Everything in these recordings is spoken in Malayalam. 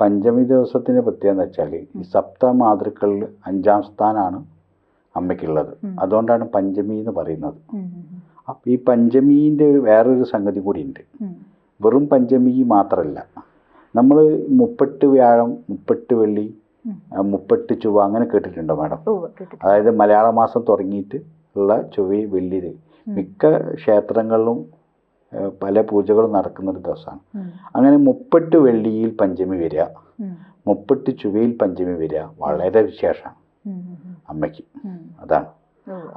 പഞ്ചമി ദിവസത്തിന്റെ പ്രത്യേകത എന്ന് വെച്ചാൽ ഈ സപ്ത മാതൃക്കളിൽ അഞ്ചാം സ്ഥാനമാണ് അമ്മയ്ക്കുള്ളത്. അതുകൊണ്ടാണ് പഞ്ചമി എന്ന് പറയുന്നത്. അപ്പം ഈ പഞ്ചമീന്റെ ഒരു വേറൊരു സംഗതി കൂടിയുണ്ട്. ഉണ്ട് വെറും പഞ്ചമി മാത്രമല്ല നമ്മൾ മുപ്പെട്ട് വ്യാഴം മുപ്പെട്ട് വെള്ളി മുപ്പെട്ട് ചൊവ്വ അങ്ങനെ കേട്ടിട്ടുണ്ടോ മാഡം? അതായത് മലയാള മാസം തുടങ്ങിയിട്ട് ഉള്ള ചൊവ്വ വെള്ളി മിക്ക ക്ഷേത്രങ്ങളിലും പല പൂജകളും നടക്കുന്ന ഒരു ദിവസമാണ് അങ്ങനെ മുപ്പെട്ട് വെള്ളിയിൽ പഞ്ചമി വരിക മുപ്പെട്ട് ചുവയിൽ പഞ്ചമി വരിക വളരെ വിശേഷമാണ് അമ്മയ്ക്ക്. അതാണ്.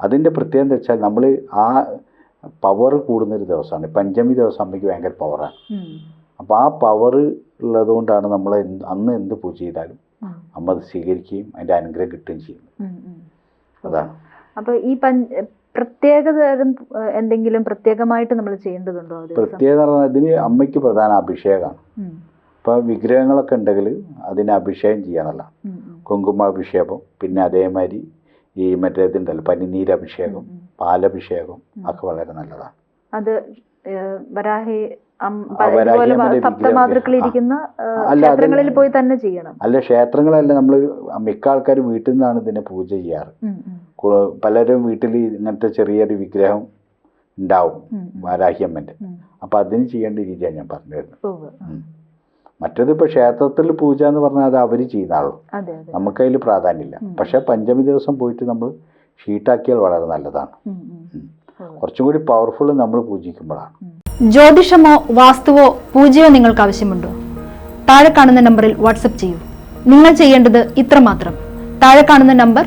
അതിന്റെ പ്രത്യേകത എന്താ വെച്ചാൽ നമ്മൾ ആ പവർ കൂടുന്നൊരു ദിവസമാണ്. പഞ്ചമി ദിവസം അമ്മയ്ക്ക് ഭയങ്കര പവറാണ്. അപ്പോൾ ആ പവർ ഉള്ളതുകൊണ്ടാണ് നമ്മൾ അന്ന് എന്ത് പൂജ ചെയ്താലും അമ്മ അത് സ്വീകരിക്കുകയും അതിന്റെ അനുഗ്രഹം കിട്ടുകയും ചെയ്യും ഉം, ഉം. അതാണ്. അപ്പൊ ഈ പഞ്ച പ്രത്യേക തരം എന്തെങ്കിലും പ്രത്യേകമായിട്ട് നമ്മൾ ചെയ്യേണ്ടതുണ്ടോ പ്രത്യേകത ഇതിന് അമ്മയ്ക്ക് പ്രധാന അഭിഷേകമാണ്. ഇപ്പൊ വിഗ്രഹങ്ങളൊക്കെ ഉണ്ടെങ്കിൽ അതിന് അഭിഷേകം ഉം, കുങ്കുമാഭിഷേകം പിന്നെ അതേമാതിരി ഈ മറ്റേ ഇതുണ്ടല്ലോ പനിനീരഭിഷേകം. പാലഭിഷേകം. ഒക്കെ വളരെ നല്ലതാണ്. അത് വരാഹി അല്ല, ക്ഷേത്രങ്ങളല്ല നമ്മൾ മിക്ക ആൾക്കാരും വീട്ടിൽ നിന്നാണ് ഇതിനെ പൂജ ചെയ്യാറ്. പലരും വീട്ടിൽ ഇങ്ങനത്തെ ചെറിയൊരു വിഗ്രഹം ഉണ്ടാവും വാരാഹിയമ്മന്റെ ഉം. അപ്പം അതിന് ചെയ്യേണ്ട രീതിയാണ് ഞാൻ പറഞ്ഞു തരുന്നത് ഉവ്വ്. ഉം. മറ്റേത് ഇപ്പോൾ ക്ഷേത്രത്തിൽ പൂജ എന്ന് പറഞ്ഞാൽ അത് അവർ ചെയ്യുന്ന ആളും അതെ അതെ. നമുക്കതിൽ പ്രാധാന്യമില്ല. പക്ഷേ പഞ്ചമി ദിവസം പോയിട്ട് നമ്മൾ ഷീട്ടാക്കിയാൽ വളരെ നല്ലതാണ്. കുറച്ചും കൂടി പവർഫുൾ നമ്മൾ പൂജിക്കുമ്പോഴാണ്. ജ്യോതിഷമോ വാസ്തുവോ പൂജയോ നിങ്ങൾക്ക് ആവശ്യമുണ്ടോ? താഴെ കാണുന്ന നമ്പറിൽ വാട്സപ്പ് ചെയ്യൂ. നിങ്ങൾ ചെയ്യേണ്ടത് ഇത്രമാത്രം. താഴെ കാണുന്ന നമ്പർ